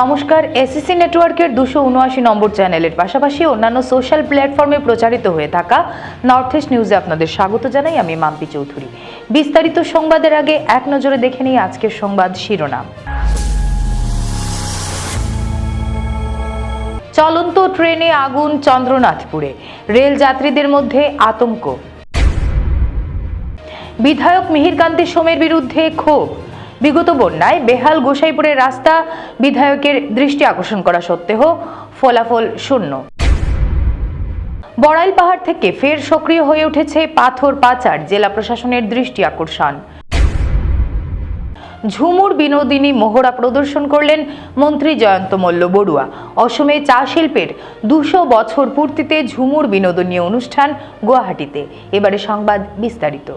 নমস্কার এসিসি নেটওয়ার্কের দুশো উনআশি নম্বর চ্যানেলের পাশাপাশি অন্যান্য সোশ্যাল প্ল্যাটফর্মে প্রচারিত হয়ে থাকা নর্থ ইস্ট নিউজে আপনাদের স্বাগত জানাই, আমি মাম্পি চৌধুরী। বিস্তারিত সংবাদের আগে এক নজরে দেখে নিই আজকের সংবাদ শিরোনাম। চলন্ত ট্রেনে আগুন চন্দ্রনাথপুরে, রেল যাত্রীদের মধ্যে আতঙ্ক। বিধায়ক মিহিরকান্তি সোমের বিরুদ্ধে ক্ষোভ। বিগত বন্যায় বেহাল গোসাইপুরের রাস্তা বিধায়কের দৃষ্টি আকর্ষণ করা সত্ত্বেও ফলাফল শূন্য। বড়াইল পাহাড় থেকে ফের সক্রিয় হয়ে উঠেছে পাথর পাচার, জেলা প্রশাসনের দৃষ্টি আকর্ষণ। ঝুমুর বিনোদিনী মোহরা প্রদর্শন করলেন মন্ত্রী জয়ন্ত মল্ল বড়ুয়া। অসমে চা শিল্পের দুশো বছর পূর্তিতে ঝুমুর বিনোদনী অনুষ্ঠান গুয়াহাটিতে। এবারে সংবাদ বিস্তারিত।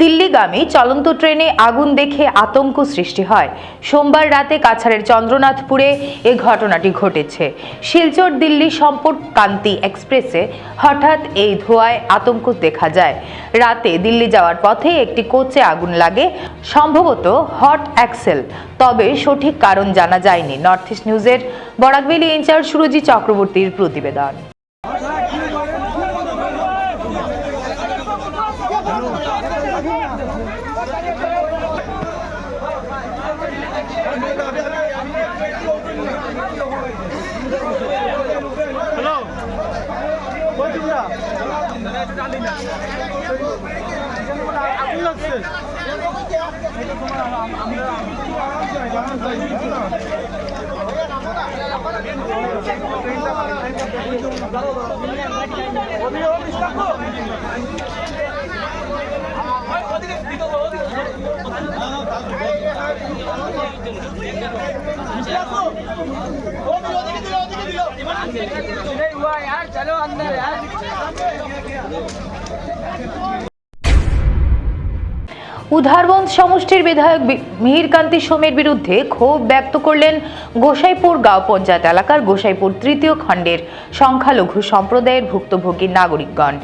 দিল্লিগামী চলন্ত ট্রেনে আগুন দেখে আতঙ্ক সৃষ্টি হয়। সোমবার রাতে কাছাড়ের চন্দ্রনাথপুরে এ ঘটনাটি ঘটেছে। শিলচর দিল্লি সম্পর্ক কান্তি এক্সপ্রেসে হঠাৎ এই ধোঁয়ায় আতঙ্ক দেখা যায়। রাতে দিল্লি যাওয়ার পথে একটি কোচে আগুন লাগে, সম্ভবত হট অ্যাক্সেল। তবে সঠিক কারণ জানা যায়নি। নর্থ ইস্ট নিউজের বরাকবেলি ইনচার্জ সুরজি চক্রবর্তীর প্রতিবেদন। नहीं हुआ यार चलो अंदर উধারবন্দ সমষ্টির বিধায়ক মিহিরকান্তি সোমের বিরুদ্ধে ক্ষোভ ব্যক্ত করলেন গোসাইপুর গাঁও পঞ্চায়েত এলাকার গোসাইপুর তৃতীয় খণ্ডের সংখ্যালঘু সম্প্রদায়ের ভুক্তভোগী নাগরিকগণ।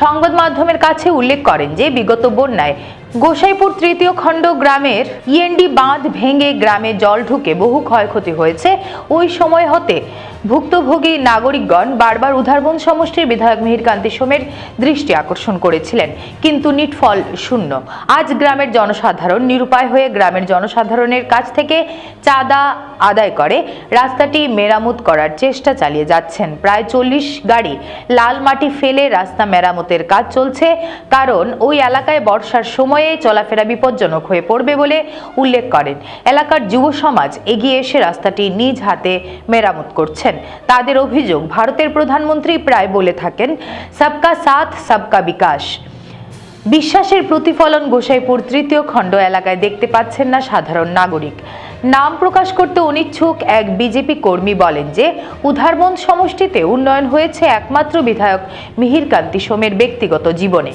সংবাদ মাধ্যমের কাছে উল্লেখ করেন যে, বিগত বন্যায় গোসাইপুর তৃতীয় খণ্ড গ্রামের ইএনডি বাঁধ ভেঙে গ্রামে জল ঢুকে বহু ক্ষয়ক্ষতি হয়েছে। ওই সময় হতে ভুক্তভোগী নাগরিকগণ বারবার উধারবন সমষ্টির বিধায়ক মিহিরকান্তি সোমের দৃষ্টি আকর্ষণ করেছিলেন, কিন্তু নিটফল শূন্য। আজ গ্রামের জনসাধারণ নিরুপায় হয়ে গ্রামের জনসাধারণের কাছ থেকে চাঁদা আদায় করে। রাস্তাটি মেরামত করার চেষ্টা চালিয়ে যাচ্ছেন। প্রায় চল্লিশ গাড়ি লাল মাটি ফেলে রাস্তা মেরামতের কাজ চলছে, কারণ ওই এলাকায় বর্ষার সময়ে চলাফেরা বিপজ্জনক হয়ে পড়বে বলে উল্লেখ করেন। এলাকার যুব সমাজ এগিয়ে এসে রাস্তাটি নিজ হাতে মেরামত করছেন। তাদের অভিযোগ, ভারতের প্রধানমন্ত্রী প্রায় বলে থাকেন, সবকা সাথ, সবকা বিকাশ। বিশ্বাসের প্রতিফলন গোসাইপুর তৃতীয় খণ্ড এলাকায় দেখতে পাচ্ছেন না সাধারণ নাগরিক। নাম প্রকাশ করতে অনিচ্ছুক এক বিজেপি কর্মী বলেন যে উধারবন্দ সমষ্টিতে উন্নয়ন হয়েছে একমাত্র বিধায়ক মিহিরকান্তি সোমের ব্যক্তিগত জীবনে।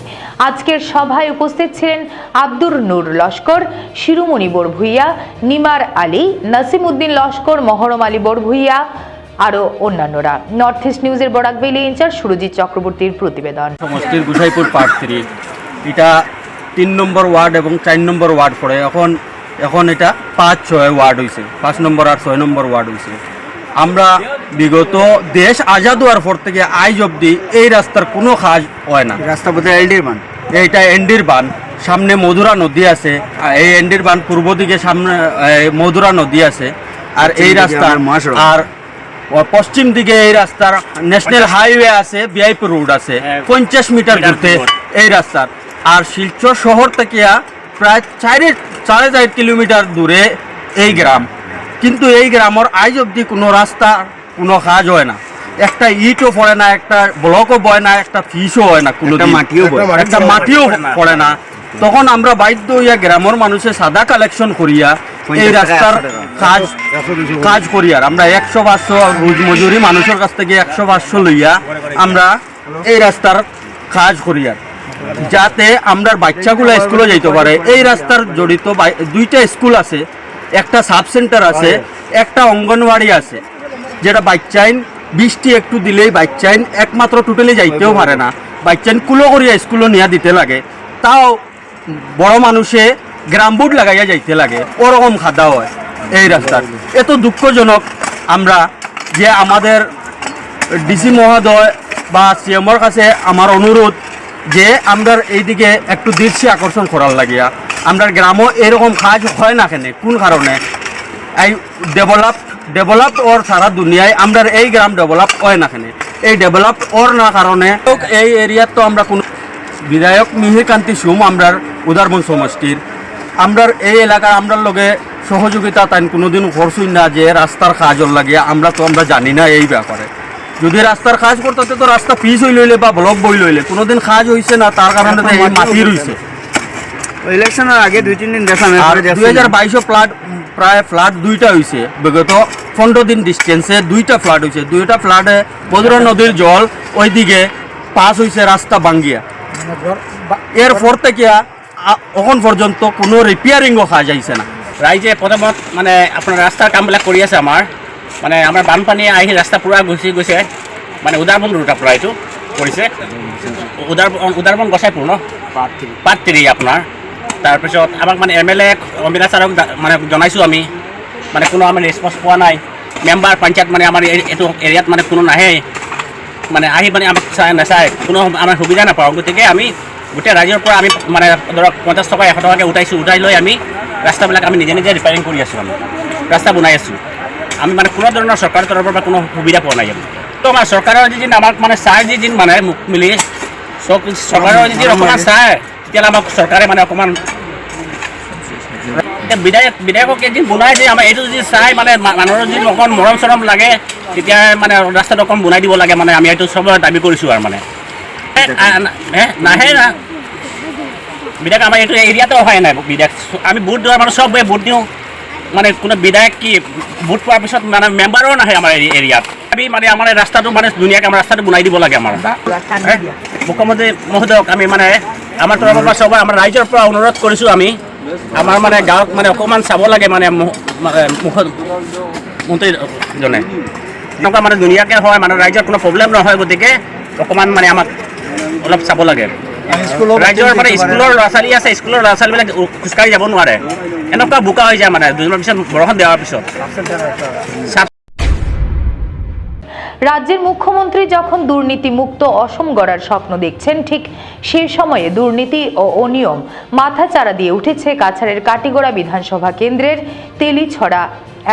আজকের সভায় উপস্থিত ছিলেন আব্দুর নূর লস্কর, শিরুমণি বরভুইয়া, নিমার আলী নাসিম উদ্দিন লস্কর, মহরম আলী বরভুইয়া আরও অন্যান্যরা। নর্থ ইস্ট নিউজের বরাক বরাকবেলি ইনচার্জ সুরজিৎ চক্রবর্তীর প্রতিবেদন। সমষ্টির গুসাইপুর এটা তিন নম্বর ওয়ার্ড এবং চার নম্বর ওয়ার্ড পড়ে। এখন এখন এটা পাঁচ ছয় ওয়ার্ড হয়েছে পাঁচ নম্বর আর ছয় নম্বর ওয়ার্ড হয়েছে আমরা বিগত দেশ আজাদ হওয়ার পর থেকে আজ অবধি এই রাস্তার কোনো কাজ হয় না। রাস্তা বোধ এলডির মান এইটা এন্ডির বান। সামনে মধুরা নদী আছে। আর এই এন্ডির বান পূর্ব দিকে সামনে মধুরা নদী আছে। আর এই রাস্তা আর পশ্চিম দিকে এই রাস্তার ন্যাশনাল হাইওয়ে আছে বিআইপি রোড আছে। পঞ্চাশ মিটার দূরতে এই রাস্তার। আর শিলচর শহর থেকে প্রায় চারে সাড়ে চার কিলোমিটার দূরে এই গ্রাম। কিন্তু এই গ্রামের আজ অবধি কোনো রাস্তা কোনো কাজ হয় না। একটা ইটও পড়ে না একটা ব্লকও বয় না একটা ফিসও হয় না কোনো মাটিও একটা মাটিও পড়ে না। তখন আমরা বাধ্য হইয়া গ্রামের মানুষের সাদা কালেকশন করিয়া এই রাস্তার কাজ কাজ করি। আর আমরা একশো পাঁচশো রোজ মজুরি মানুষের কাছ থেকে একশো পাঁচশো লইয়া আমরা এই রাস্তার কাজ করি আর যাতে আমরা বাচ্চাগুলো স্কুলে যাইতে পারে। এই রাস্তার জড়িত দুইটা স্কুল আছে, একটা সাব সেন্টার আছে, একটা অঙ্গনওয়াড়ি আছে, যেটা বাচ্চাইন বৃষ্টি একটু দিলেই বাচ্চাইন একমাত্র টোটালি যাইতেও পারে না। বাচ্চাইন কুলো করিয়া স্কুলে নিয়ে দিতে লাগে। তাও বড় মানুষে গ্রাম লাগাইয়া যাইতে লাগে, ওরকম খাদা হয় এই রাস্তার। এত দুঃখজনক আমরা যে আমাদের ডিসি মহোদয় বা সিএমর কাছে আমার অনুরোধ যে আমরা এইদিকে একটু দৃষ্টি আকর্ষণ করার লাগিয়া। আমরা গ্রামও এরকম কাজ হয় না কেন? কোন কারণে? এই ডেভেলপ ডেভেলপ ওর সারা দুনিয়ায় আমরা এই গ্রাম ডেভেলপ হয় না কেন? এই ডেভেলপ ওর না কারণে? এই এরিয়ার তো আমরা কোনো বিধায়ক মিহিরকান্তি সুম আমরার উদারবন সমষ্টির। আমরার এই এলাকা আমরার লগে সহযোগিতা তাই কোনোদিন করছুই না যে রাস্তার কাজর লাগে আমরা তো আমরা জানি না এই ব্যাপারে। যদি রাস্তার কাজ করতে তো রাস্তা পিস হই লইলে বা ব্লক বই লইলে। কোনোদিন কাজ হইছে না তার কারণে তো এই মাটি রইছে ইলেকশনের আগে দুই তিন দিন দেখলাম আর দুই হাজার বাইশও ফ্লাড প্রায় ফ্লাড দুইটা হয়েছে বিগত পনেরো দিন ডিস্টেন্সে দুইটা ফ্লাড হয়েছে দুইটা ফ্লাডে বদরা নদীর জল ওইদিকে পাস হয়েছে রাস্তা বাঙ্গিয়া এরপর থেকে এখন পর্যন্ত কোনো রিপেয়ারিংও কাজ আইছে না। ৰাইজে প্ৰথমত মানে আপোনাৰ ৰাস্তাৰ কামবিলাক কৰি আছে আমাৰ। মানে আমাৰ বানপানী আহি ৰাস্তা পূৰা গুচি গৈছে। মানে উদাৰবন ৰোডৰ পৰা এইটো কৰিছে উদাৰ উদাৰবন গছাইপুৰ ন? পাততিৰি আপোনাৰ। তাৰপিছত আমাক মানে এম এল এ অমিতা ছাৰক মানে জনাইছোঁ আমি। মানে কোনো আমাৰ ৰেচপন্স পোৱা নাই। মেম্বাৰ পঞ্চায়ত মানে আমাৰ এই- এইটো এৰিয়াত মানে কোনো নাহে মানে আহি মানে আমাক চাই নাচায়। কোনো আমাৰ সুবিধা নাপাওঁ। গতিকে আমি গোটেই ৰাইজৰ পৰা আমি মানে ধৰক পঞ্চাছ টকা এশ টকাকৈ উঠাইছোঁ। উঠাই লৈ আমি ৰাস্তাবিলাক আমি নিজে নিজে ৰিপেয়াৰিং কৰি আছোঁ আমি। ৰাস্তা বনাই আছোঁ। আমি মানে কোনো ধৰণৰ চৰকাৰৰ তৰফৰ পৰা কোনো সুবিধা পোৱা নাই তো আমাৰ চৰকাৰৰ যিদিন আমাক মানে চাই যিদিন মানে মোক মিলি চৰকাৰৰ যিদিন অকণমান চাই, তেতিয়াহ'লে আমাক চৰকাৰে মানে অকণমান বিধায়ক, বিধায়কক এদিন বনাই দিয়ে আমাৰ এইটো যদি চাই মানে মানুহৰ যদি অকণ মৰম চৰম লাগে, তেতিয়া মানে ৰাস্তাটো অকণ বনাই দিব লাগে মানে আমি এইটো চবৰে দাবি কৰিছোঁ আৰু মানে। নাহে না। বিধায়ক, আমাৰ এইটো এৰিয়াতে অহাই নাই বিধায়ক। আমি ভোট দিয়াৰ মানুহ চবে ভোট দিওঁ। মানে কোনো বিধায়ক কি ভোট পোৱাৰ পিছত মানে মেম্বাৰো নাহে আমাৰ এৰিয়াত? আমি মানে আমাৰ ৰাস্তাটো মানে ধুনীয়াকৈ আমাৰ ৰাস্তাটো বনাই দিব লাগে আমাৰ? মুখ্যমন্ত্ৰী মহোদয়ক আমি মানে আমাৰ তৰফৰ পৰা চবৰে আমাৰ ৰাইজৰ পৰা অনুৰোধ কৰিছোঁ আমি। আমাৰ মানে গাঁৱত মানে অকণমান চাব লাগে মানে মুখ- মানে এনেকুৱা মানে ধুনীয়াকৈ হয় মানে ৰাইজৰ কোনো প্ৰব্লেম নহয় গতিকে অকণমান মানে আমাক অলপ চাব লাগে। ৰাইজৰ মানে স্কুলৰ ল'ৰা ছোৱালী আছে স্কুলৰ ল'ৰা ছোৱালীবিলাক খোজকাঢ়ি যাব নোৱাৰে। এনেকুৱা বোকা হৈ যায় মানে দুদিনৰ পিছত বৰষুণ দিয়াৰ পিছত। রাজ্যের মুখ্যমন্ত্রী যখন দুর্নীতিমুক্ত অসম গড়ার স্বপ্ন দেখছেন ঠিক সেই সময়ে দুর্নীতি ও অনিয়ম মাথাচাড়া দিয়ে উঠেছে কাছাড়ের কাটিগড়া বিধানসভা কেন্দ্রের তেলিছড়া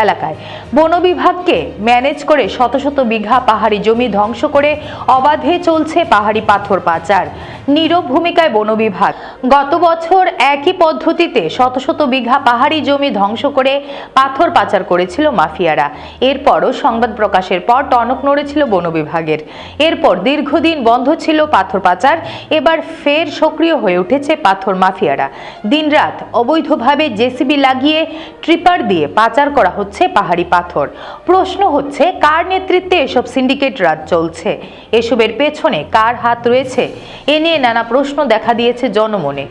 এলাকায়। বন বিভাগকে ম্যানেজ করে শত শত বিঘা পাহাড়ি জমি ধ্বংস করে অবাধে চলছে পাহাড়ি পাথর পাচার। নীরব ভূমিকায় বন বিভাগ। গত বছর একই পদ্ধতিতে শত শত বিঘা পাহাড়ি জমি ধ্বংস করে পাথর পাচার করেছিল মাফিয়ারা। এরপরও সংবাদ প্রকাশের পর টনক নড়েছিল বন বিভাগের। এরপর দীর্ঘদিন বন্ধ ছিল পাথর পাচার, এবার ফের সক্রিয় হয়ে উঠেছে পাথর মাফিয়ারা। দিনরাত অবৈধভাবে জেসিবি লাগিয়ে ট্রিপার দিয়ে পাচার করা হচ্ছে পাহাড়ি পাথর। প্রশ্ন হচ্ছে, কার নেতৃত্বে এসব সিন্ডিকেট রাজ চলছে? এসবের পেছনে কার হাত রয়েছে? এ নিয়ে নানা প্রশ্ন দেখা দিয়েছে জনমনে।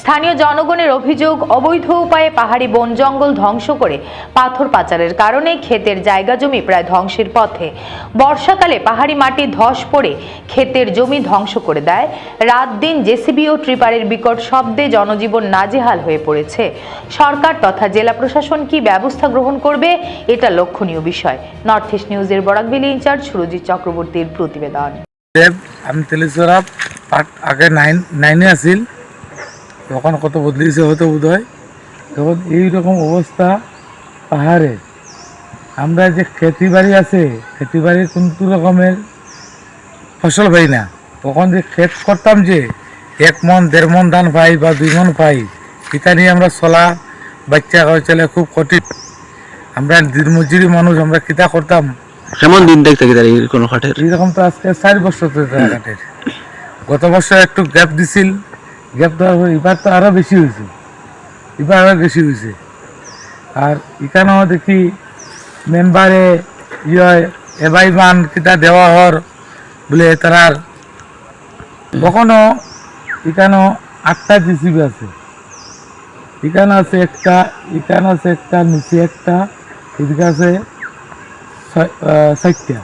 স্থানীয় জনগণের অভিযোগ, অবৈধ উপায়ে পাহাড়ি বন জঙ্গল ধ্বংস করে পাথর পাচারের কারণে ক্ষেতের জায়গা জমি প্রায় ধ্বংসের পথে। বর্ষাকালে পাহাড়ি মাটি ধস পড়ে, ক্ষেতের জমি ধ্বংস করে দেয়। রাত দিন জেসিবি ও ট্রিপারের বিকট শব্দে জনজীবন নাজেহাল হয়ে পড়েছে। সরকার তথা জেলা প্রশাসন কি ব্যবস্থা গ্রহণ করবে, এটা লক্ষণীয় বিষয়। নর্থ ইস্ট নিউজের বরাকবেলি ইনচার্জ সুরজিৎ চক্রবর্তীর প্রতিবেদন। আমি তেলেশ্বরা পার্ট আগে নাইন নাইনে আছিল। তখন কত বদলিয়েছে হয়তো বোধ হয় তখন এইরকম অবস্থা পাহাড়ে। আমরা যে খেতি বাড়ি আছে খেতি বাড়ির কিন্তু রকমের ফসল পাই না। তখন যে ক্ষেত করতাম যে এক মন দেড় মন ধান পাই বা দুই মন পাই এটা নিয়ে আমরা চলা বাচ্চা চলে খুব কঠিন। আমরা দিনমজুরি মানুষ আমরা কিতা করতাম। কেমন দিন দেখতে গেলে কোনো হাটের? এইরকম তো আজকে চার বছর গত বছর একটু গ্যাপ দিছিল। দেওয়ার পর এবার তো আরও বেশি হয়েছে। এবার আরও বেশি হয়েছে। আর এখানেও দেখি মেম্বারে ইয়ে এবাই মান কিতা দেওয়া হর বলে তারার কখনো এখানেও আটটা জিসিবি আছে। এখানে আছে একটা এখানে আছে একটা নিচে একটা এদিকে আছে চারটা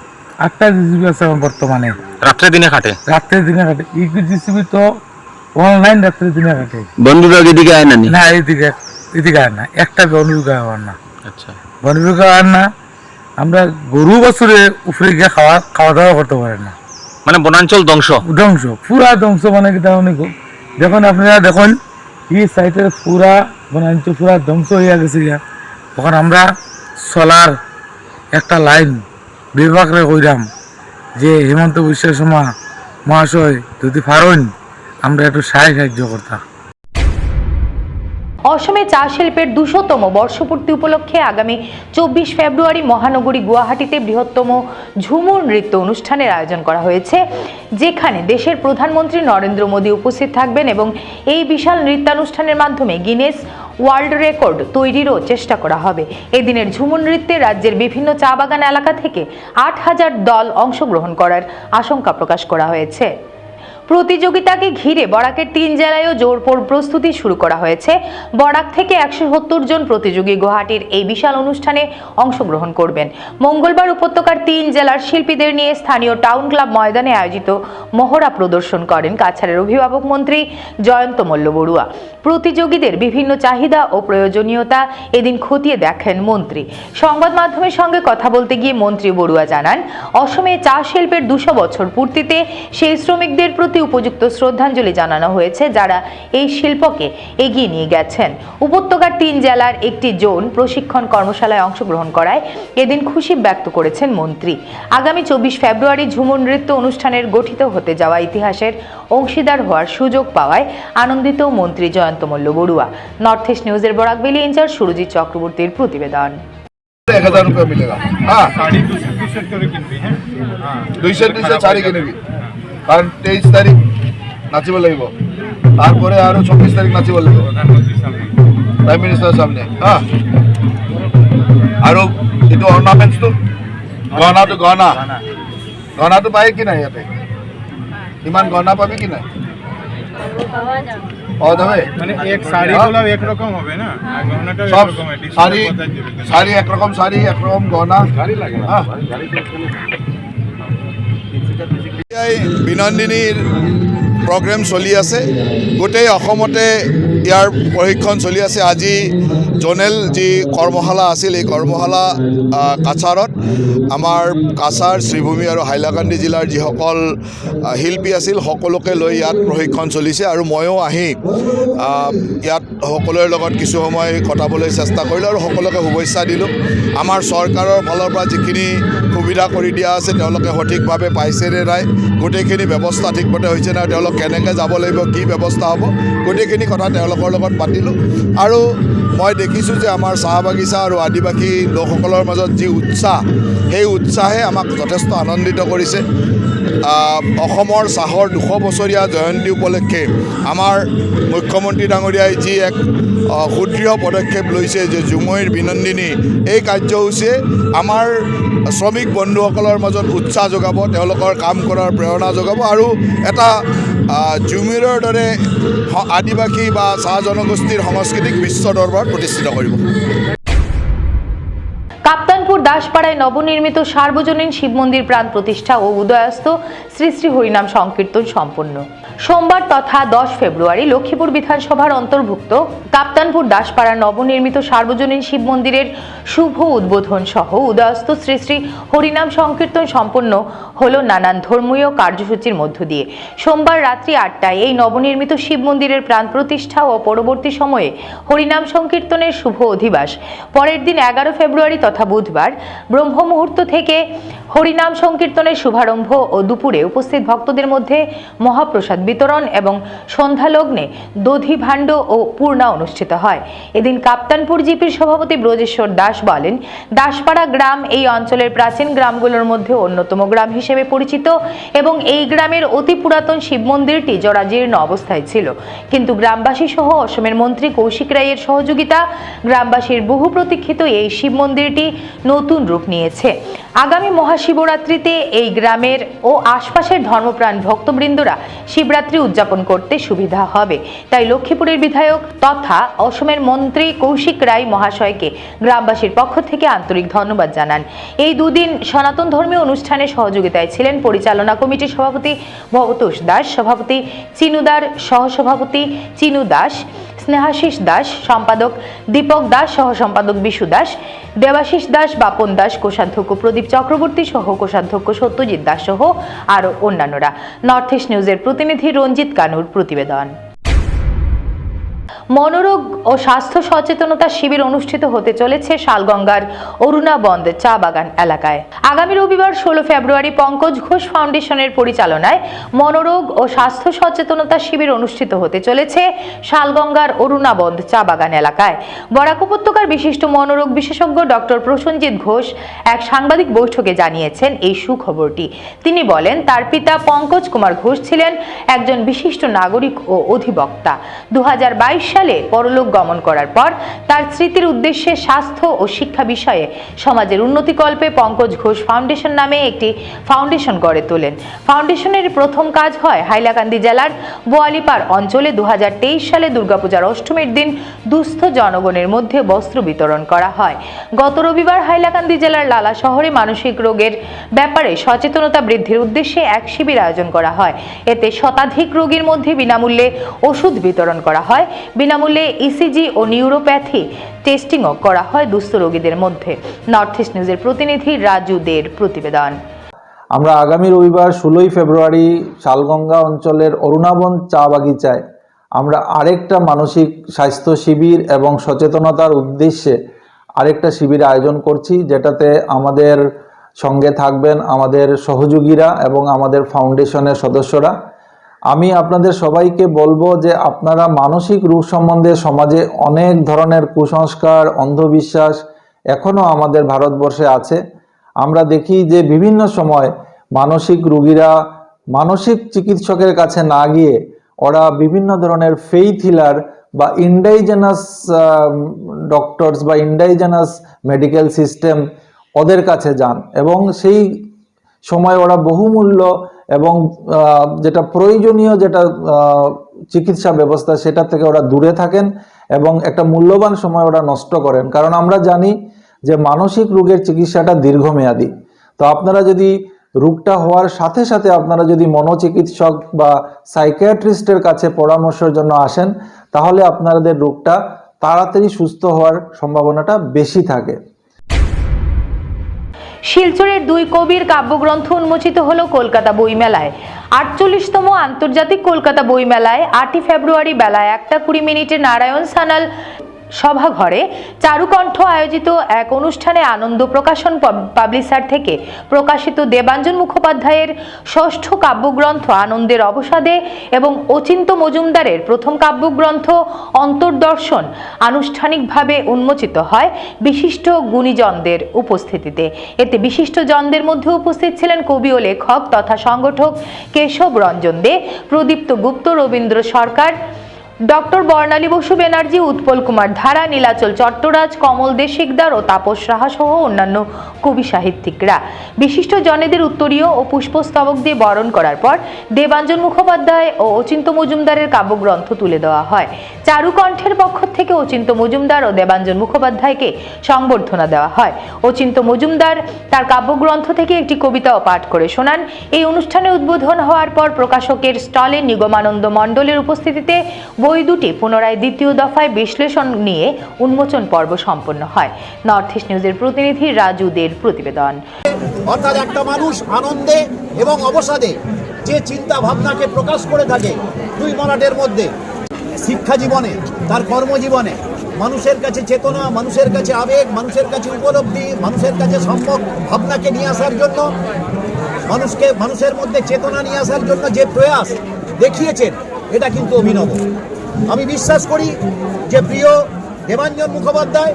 আটটা জিসিবি আছে আমার বর্তমানে। রাত্রে দিনে কাটে রাত্রে দিনে কাটে এই জিসিবি তো অনলাইন রাত্রে দিনে কাটে বন্ধুরা এদিকে আয় নানি না? এইদিকে এদিকে আর না। একটা অনুযোগ আমার না। আচ্ছা। বন বিভাগ না আমরা গরু বছরে উপরে গিয়ে খাওয়া খাওয়া দাওয়া করতে পারে না। মানে বনাঞ্চল ধ্বংস? ধ্বংস পুরা ধ্বংস মানে কি তার অনেক দেখুন আপনারা দেখুন এই সাইটের পুরা বনাঞ্চল পুরা ধ্বংস হয়ে গেছে গিয়া। তখন আমরা সোলার একটা লাইন বিভাগরে কইরাম যে হেমন্ত বিশ্ব শর্মা মহাশয় যদি পারেন আমরা একটু সাহায্য করতাম। অসমে চা শিল্পের দুশোতম বর্ষপূর্তি উপলক্ষে আগামী চব্বিশ ফেব্রুয়ারি মহানগরী গুয়াহাটিতে বৃহত্তম ঝুমুর নৃত্য অনুষ্ঠানের আয়োজন করা হয়েছে, যেখানে দেশের প্রধানমন্ত্রী নরেন্দ্র মোদী উপস্থিত থাকবেন এবং এই বিশাল নৃত্যানুষ্ঠানের মাধ্যমে গিনেস ওয়ার্ল্ড রেকর্ড তৈরিরও চেষ্টা করা হবে। এদিনের ঝুমুর নৃত্যে রাজ্যের বিভিন্ন চা বাগান এলাকা থেকে আট হাজার দল অংশগ্রহণ করার আশঙ্কা প্রকাশ করা হয়েছে। প্রতিযোগিতাকে ঘিরে বরাকের তিন জেলায়ও জোরপোর প্রস্তুতি শুরু করা হয়েছে। বরাক থেকে একশো সত্তর জন প্রতিযোগী গুয়াহাটির এই বিশাল অনুষ্ঠানে অংশগ্রহণ করবেন। মঙ্গলবার উপত্যকার তিন জেলার শিল্পীদের নিয়ে স্থানীয় টাউন ক্লাব ময়দানে আয়োজিত মহড়া প্রদর্শন করেন কাছাড়ের অভিভাবক মন্ত্রী জয়ন্ত মল্ল বড়ুয়া। প্রতিযোগীদের বিভিন্ন চাহিদা ও প্রয়োজনীয়তা এদিন খতিয়ে দেখেন মন্ত্রী। সংবাদ মাধ্যমের সঙ্গে কথা বলতে গিয়ে মন্ত্রী বড়ুয়া জানান, অসমে চা শিল্পের দুশো বছর পূর্তিতে সেই শ্রমিকদের প্রতি উপযুক্ত শ্রদ্ধাঞ্জলি জানানো হয়েছে যারা এই শিল্পকে এগিয়ে নিয়ে গেছেন উপত্যকার তিন জেলার একটি জোন প্রশিক্ষণ কর্মশালায় অংশগ্রহণ করায় এদিন খুশি ব্যক্ত করেছেন মন্ত্রী আগামী চব্বিশ ফেব্রুয়ারি ঝুমুর নৃত্য অনুষ্ঠানের গঠিত হতে যাওয়া ইতিহাসের অংশীদার হওয়ার সুযোগ পাওয়ায় আনন্দিত মন্ত্রী জয়ন্ত মল্ল বড়ুয়া নর্থ ইস্ট নিউজের বরাকবেলি ইনচার্জ সুরজিৎ চক্রবর্তীর প্রতিবেদন एक हजार रुपये मिलेगा हाँ দুইশো দুইশো শাড়ি কিনিবি কারণ তেইশ তারিখ নাচিব লাগিব। তারপরে আরও চব্বিশ তারিখ নাচিব লাগিব। প্ৰাইম মিনিষ্টাৰৰ সামনে হা? আৰু এইটো অৰ্ণামেণ্টছটো গহনাটো গহনা। গহনাটো পায় কি নাই ইয়াতে? ইমান গহনা পাবি কি নাই? মানে এক শাড়ি একরকম শাড়ি শাড়ি একরকম শাড়ি একরকম গহনা। শাড়ি লাগে বিনন্দিনীৰ প্ৰগ্ৰেম চলি আছে। গোটেই অসমতে ইয়াৰ প্ৰশিক্ষণ চলি আছে আজি জনেল যি কৰ্মশালা আছিল, এই কৰ্মশালা কাছাৰত। আমাৰ কাছাৰ শ্ৰীভূমি আৰু হাইলাকান্দি জিলাৰ যিসকল শিল্পী আছিল, সকলোকে লৈ ইয়াত প্ৰশিক্ষণ চলিছে আৰু ময়ো আহি ইয়াত সকলোৰে লগত কিছু সময় কটাবলৈ চেষ্টা কৰিলোঁ আৰু সকলোকে শুভেচ্ছা দিলোঁ। আমাৰ চৰকাৰৰ ফালৰ পৰা যিখিনি সুবিধা কৰি দিয়া আছে, তেওঁলোকে সঠিকভাৱে পাইছে নে নাই, গোটেইখিনি ব্যৱস্থা ঠিকমতে হৈছে নাই, তেওঁলোক কেনেকৈ যাব লাগিব, কি ব্যৱস্থা হ'ব, গোটেইখিনি কথা তেওঁলোকৰ লগত পাতিলোঁ। আৰু মই দেখিছোঁ যে আমাৰ চাহ বাগিচা আৰু আদিবাসী লোকসকলৰ মাজত যি উৎসাহ সেই উৎসাহে আমাক যথেষ্ট আনন্দিত কৰিছে। অসমৰ চাহৰ দুশ বছৰীয়া জয়ন্তী উপলক্ষে আমাৰ মুখ্যমন্ত্ৰী ডাঙৰীয়াই যি এক সুদৃঢ় পদক্ষেপ লৈছে যে জুমৈৰ বিনন্দিনী এই কাৰ্যসূচীয়ে আমাৰ শ্ৰমিক বন্ধুসকলৰ মাজত উৎসাহ যোগাব তেওঁলোকৰ কাম কৰাৰ প্ৰেৰণা যোগাব আৰু এটা জুমৈৰৰ দৰে আদিবাসী বা চাহ জনগোষ্ঠীৰ সংস্কৃতিক বিশ্ব দৰবাৰত প্ৰতিষ্ঠিত কৰিব। কাপ্তানপুর দাসপাড়ায় নবনির্মিত সার্বজনীন শিব মন্দির প্রাণ প্রতিষ্ঠা ও উদয়াস্ত শ্রী শ্রী হরিনাম সংকীর্তন সম্পন্ন। সোমবার তথা দশ ফেব্রুয়ারি লক্ষ্মীপুর বিধানসভার অন্তর্ভুক্ত কাপ্তানপুর দাসপাড়ার নবনির্মিত সার্বজনীন শিব মন্দিরের শুভ উদ্বোধন সহ উদয়াস্ত শ্রী শ্রী হরিনাম সংকীর্তন সম্পন্ন হল নানান ধর্মীয় কার্যসূচির মধ্য দিয়ে। সোমবার রাত্রি আটটায় এই নবনির্মিত শিব মন্দিরের প্রাণ প্রতিষ্ঠা ও পরবর্তী সময়ে হরিনাম সংকীর্তনের শুভ অধিবাস। পরের দিন এগারো ফেব্রুয়ারি তথা বুধবার ব্রহ্ম মুহূর্ত থেকে হরিনাম সংকীর্তনের শুভারম্ভ ও দুপুরে উপস্থিত ভক্তদের মধ্যে মহাপ্রসাদ বিতরণ এবং সন্ধ্যালগ্নে দধি ভাণ্ড ও পূর্ণা অনুষ্ঠিত হয়। এদিন কাপ্তানপুর জিপির সভাপতি ব্রজেশ্বর দাস বলেন, দাসপাড়া গ্রাম এই অঞ্চলের প্রাচীন গ্রামগুলোর মধ্যে অন্যতম গ্রাম হিসেবে পরিচিত এবং এই গ্রামের অতি পুরাতন শিব মন্দিরটি জরাজীর্ণ অবস্থায় ছিল। কিন্তু গ্রামবাসী সহ অসমের মন্ত্রী কৌশিক রায়ের সহযোগিতা গ্রামবাসীর বহু প্রতীক্ষিত এই শিব মন্দিরটি নতুন রূপ নিয়েছে। আগামী মহাশিবরাত্রিতে এই গ্রামের ও আশপাশের ধর্মপ্রাণ ভক্তবৃন্দরা শিবরাত্রি উদযাপন করতে সুবিধা হবে। তাই লক্ষ্মীপুরের বিধায়ক তথা অসমের মন্ত্রী কৌশিক রায় মহাশয়কে গ্রামবাসীর পক্ষ থেকে আন্তরিক ধন্যবাদ জানান। এই দুদিন সনাতন ধর্মীয় অনুষ্ঠানে সহযোগিতায় ছিলেন পরিচালনা কমিটির সভাপতি ভবতোষ দাস, সভাপতি চিনুদার সহসভাপতি চিনু দাস স্নেহাশিস দাস, সম্পাদক দীপক দাস সহ সম্পাদক বিশু দাস, দেবাশিস দাস, বাপন দাস, কোষাধ্যক্ষ প্রদীপ চক্রবর্তী সহ কোষাধ্যক্ষ সত্যজিৎ দাস সহ আরও অন্যান্যরা। নর্থ ইস্ট নিউজের প্রতিনিধি রঞ্জিত কানুর প্রতিবেদন। মনোরোগ ও স্বাস্থ্য সচেতনতা শিবির অনুষ্ঠিত হতে চলেছে শালগঙ্গার অরুণা বন্দ চা বাগান এলাকায়। আগামী রবিবার ষোলো ফেব্রুয়ারি পঙ্কজ ঘোষ ফাউন্ডেশনের পরিচালনায় মনোরোগ ও স্বাস্থ্য সচেতনতা শিবির অনুষ্ঠিত হতে চলেছে শালগঙ্গার অরুণা বন্দ চা বাগান এলাকায়। বরাক উপত্যকার বিশিষ্ট মনোরোগ বিশেষজ্ঞ ডক্টর প্রসঞ্জিৎ ঘোষ এক সাংবাদিক বৈঠকে জানিয়েছেন এই সুখবরটি। তিনি বলেন, তার পিতা পঙ্কজ কুমার ঘোষ ছিলেন একজন বিশিষ্ট নাগরিক ও অধিবক্তা। দু হাজার বাইশ সালে পরলোক গমন করার পর তার স্মৃতির উদ্দেশ্যে স্বাস্থ্য ও শিক্ষা বিষয়ে সমাজের উন্নতিকল্পে পঙ্কজ ঘোষ ফাউন্ডেশন নামে একটি ফাউন্ডেশন গড়ে তোলেন। ফাউন্ডেশনের প্রথম কাজ হয় হাইলাকান্দি জেলার বোয়ালিপাড় অঞ্চলে দু হাজার তেইশ সালে দুর্গাপূজার অষ্টমীর দিন দুস্থ জনগণের মধ্যে বস্ত্র বিতরণ করা হয়। গত রবিবার হাইলাকান্দি জেলার লালা শহরে মানসিক রোগের ব্যাপারে সচেতনতা বৃদ্ধির উদ্দেশ্যে এক শিবির আয়োজন করা হয়। এতে শতাধিক রোগীর মধ্যে বিনামূল্যে ওষুধ বিতরণ করা হয়। বিনামূল্যে ইসিজি ও নিউরোপ্যাথি টেস্টিংও করা হয় দুস্থ রোগীদের মধ্যে। নর্থ ইস্ট নিউজের প্রতিনিধি রাজু দের প্রতিবেদন। আমরা আগামী রবিবার ষোলোই ফেব্রুয়ারি শালগঙ্গা অঞ্চলের অরুণাবন চা বাগিচায় আমরা আরেকটা মানসিক স্বাস্থ্য শিবির এবং সচেতনতার উদ্দেশ্যে আরেকটা শিবির আয়োজন করছি, যেটাতে আমাদের সঙ্গে থাকবেন আমাদের সহযোগীরা এবং আমাদের ফাউন্ডেশনের সদস্যরা। আমি আপনাদের সবাইকে বলব যে আপনারা মানসিক রোগ সম্বন্ধে সমাজে অনেক ধরনের কুসংস্কার, অন্ধবিশ্বাস এখনও আমাদের ভারতবর্ষে আছে। আমরা দেখি যে বিভিন্ন সময় মানসিক রুগীরা মানসিক চিকিৎসকের কাছে না গিয়ে ওরা বিভিন্ন ধরনের ফেইথ হিলার বা ইন্ডাইজেনাস ডক্টরস বা ইন্ডাইজেনাস মেডিকেল সিস্টেম ওদের কাছে যান এবং সেই সময় ওরা বহুমূল্য এবং যেটা প্রয়োজনীয় যেটা চিকিৎসা ব্যবস্থা, সেটা থেকে ওরা দূরে থাকেন এবং একটা মূল্যবান সময় ওরা নষ্ট করেন। কারণ আমরা জানি যে মানসিক রোগের চিকিৎসাটা দীর্ঘমেয়াদী। তো আপনারা যদি রোগটা হওয়ার সাথে সাথে আপনারা যদি মনোচিকিৎসক বা সাইকিয়াট্রিস্টের কাছে পরামর্শের জন্য আসেন, তাহলে আপনাদের রোগটা তাড়াতাড়ি সুস্থ হওয়ার সম্ভাবনাটা বেশি থাকে। শিলচরের দুই কবির কাব্যগ্রন্থ উন্মোচিত হলো কলকাতা বইমেলায়। আটচল্লিশতম আন্তর্জাতিক কলকাতা বইমেলায় আটই ফেব্রুয়ারি বেলা একটা কুড়ি মিনিটে নারায়ণ সানাল সভাঘরে চারুকণ্ঠ আয়োজিত এক অনুষ্ঠানে আনন্দ প্রকাশন পাব- পাবলিশার থেকে প্রকাশিত দেবাঞ্জন মুখোপাধ্যায়ের ষষ্ঠ কাব্যগ্রন্থ আনন্দের অবসাদে এবং অচিন্ত মজুমদারের প্রথম কাব্যগ্রন্থ অন্তর্দর্শন আনুষ্ঠানিকভাবে উন্মোচিত হয় বিশিষ্ট গুণীজনদের উপস্থিতিতে। এতে বিশিষ্ট জনদের মধ্যে উপস্থিত ছিলেন কবি ও লেখক তথা সংগঠক কেশব রঞ্জন দে, প্রদীপ্ত গুপ্ত, রবীন্দ্র সরকার ডক্টর বর্ণালী বসু ব্যানার্জি, উৎপল কুমার ধারা, নীলাচল চট্টরাজ, কমল দে শিকদার ও তাপস রাহা সহ অন্যান্য কবি সাহিত্যিকরা। বিশিষ্ট জনেদের উত্তরীয় ও পুষ্পস্তবক দিয়ে বরণ করার পর দেবাঞ্জন মুখোপাধ্যায় ও অচিন্ত মজুমদারের কাব্যগ্রন্থ তুলে দেওয়া হয়। চারুকণ্ঠের পক্ষ থেকে অচিন্ত মজুমদার ও দেবাঞ্জন মুখোপাধ্যায়কে সংবর্ধনা দেওয়া হয়। অচিন্ত মজুমদার তার কাব্যগ্রন্থ থেকে একটি কবিতাও পাঠ করে শোনান। এই অনুষ্ঠানে উদ্বোধন হওয়ার পর প্রকাশকের স্টলে নিগমানন্দ মণ্ডলের উপস্থিতিতে বই দুটি পুনরায় দ্বিতীয় দফায় বিশ্লেষণ নিয়ে উন্মোচন পর্ব সম্পন্ন হয়। নর্থ ইস্ট নিউজের প্রতিনিধি রাজু দের প্রতিবেদন। অর্থাৎ একটা মানুষ আনন্দে এবং অবসাদে যে চিন্তা ভাবনাকে প্রকাশ করে থাকে দুই মরাটের মধ্যে, শিক্ষা জীবনে, তার কর্মজীবনে, মানুষের কাছে চেতনা, মানুষের কাছে আবেগ, মানুষের কাছে উপলব্ধি, মানুষের কাছে সম্ভব ভাবনাকে নিয়ে আসার জন্য, মানুষকে, মানুষের মধ্যে চেতনা নিয়ে আসার জন্য যে প্রয়াস দেখিয়েছেন, এটা কিন্তু অভিনব। আমি বিশ্বাস করি যে প্রিয় দেবাঞ্জন মুখোপাধ্যায়,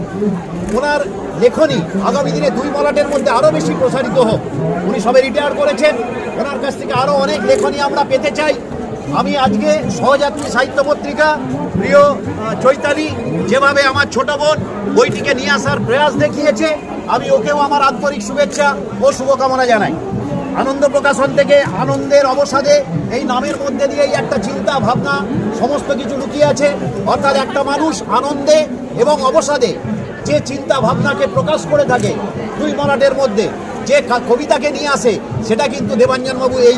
ওনার লেখনী আগামী দিনে দুই মলাটের মধ্যে আরও বেশি প্রসারিত হোক। উনি সবে রিটায়ার করেছেন। ওনার কাছ থেকে আরও অনেক লেখনী আমরা পেতে চাই। আমি আজকে সহযাত্রী সাহিত্য পত্রিকা, প্রিয় চৈতালি, যেভাবে আমার ছোট বোন বইটিকে নিয়ে আসার প্রয়াস দেখিয়েছে, আমি ওকেও আমার আন্তরিক শুভেচ্ছা ও শুভকামনা জানাই। আনন্দ প্রকাশন থেকে আনন্দের অবসাদে এই নামের মধ্যে দিয়েই একটা চিন্তা, ভাবনা, সমস্ত কিছু লুকিয়ে আছে। অর্থাৎ একটা মানুষ আনন্দে এবং অবসাদে যে চিন্তা, ভাবনাকে প্রকাশ করে থাকে দুই মরাটের মধ্যে, যে কবিতাকে নিয়ে আসে, সেটা কিন্তু দেবাঞ্জনবাবু এই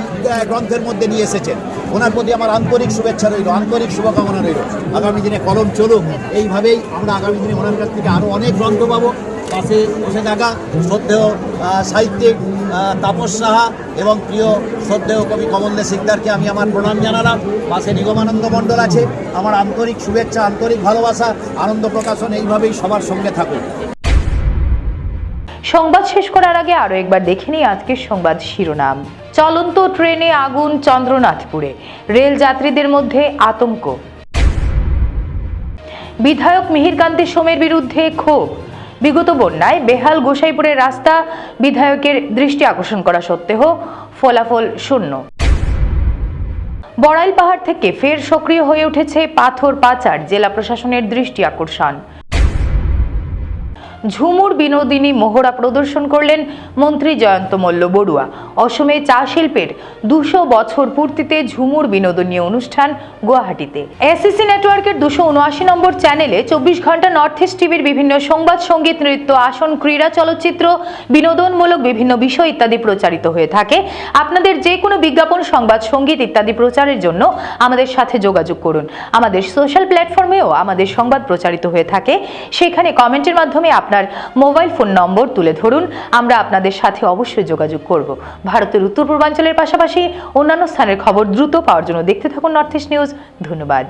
গ্রন্থের মধ্যে নিয়ে এসেছেন। ওনার প্রতি আমার আন্তরিক শুভেচ্ছা রইল, আন্তরিক শুভকামনা রইল। আগামী দিনে কলম চলুক, এইভাবেই আমরা আগামী দিনে ওনার কাছ থেকে আরও অনেক গ্রন্থ পাবো। পাশে বসে থাকা শ্রদ্ধেয় সাহিত্যিক তাপস সাহা এবং প্রিয় শ্রদ্ধেয় কবি কমলদে সিকদারকে আমি আমার প্রণাম জানালাম। পাশে নিগমানন্দ মণ্ডল আছে। আমার আন্তরিক শুভেচ্ছা, আন্তরিক ভালোবাসা, আনন্দ প্রকাশন এইভাবেই সবার সঙ্গে থাকুক। সংবাদ শেষ করার আগে আরও একবার দেখে নিই আজকের সংবাদ শিরোনাম। চলন্ত ট্রেনে আগুন চন্দ্রনাথপুরে। রেল যাত্রীদের মধ্যে আতঙ্ক। বিধায়ক মিহিরকান্তি সোমের বিরুদ্ধে ক্ষোভ। বিগত বন্যায় বেহাল গোসাইপুরের রাস্তা বিধায়কের দৃষ্টি আকর্ষণ করা সত্ত্বেও ফলাফল শূন্য। বড়াইল পাহাড় থেকে ফের সক্রিয় হয়ে উঠেছে পাথর পাচার, জেলা প্রশাসনের দৃষ্টি আকর্ষণ। ঝুমুর বিনোদিনী মোহরা প্রদর্শন করলেন মন্ত্রী জয়ন্ত মল্ল বড়ুয়া। অসমে চা শিল্পের দুশো বছর পূর্তিতে ঝুমুর বিনোদনী অনুষ্ঠান গুয়াহাটিতে। এসিসি নেটওয়ার্কের দুশো উনআশি নম্বর চ্যানেলে চব্বিশ ঘণ্টা নর্থ ইস্ট টিভির বিভিন্ন সংবাদ, সংগীত, নৃত্য, আসন, ক্রীড়া, চলচ্চিত্র, বিনোদনমূলক বিভিন্ন বিষয় ইত্যাদি প্রচারিত হয়ে থাকে। আপনাদের যে কোনো বিজ্ঞাপন, সংবাদ, সংগীত ইত্যাদি প্রচারের জন্য আমাদের সাথে যোগাযোগ করুন। আমাদের সোশ্যাল প্ল্যাটফর্মেও আমাদের সংবাদ প্রচারিত হয়ে থাকে। সেখানে কমেন্টের মাধ্যমে আপনার মোবাইল ফোন নম্বর তুলে ধরুন। আমরা আপনাদের সাথে অবশ্যই যোগাযোগ করব। ভারতের উত্তর পূর্বাঞ্চলের পাশাপাশি অন্যান্য স্থানের খবর দ্রুত পাওয়ার জন্য দেখতে থাকুন নর্থ ইস্ট নিউজ। ধন্যবাদ।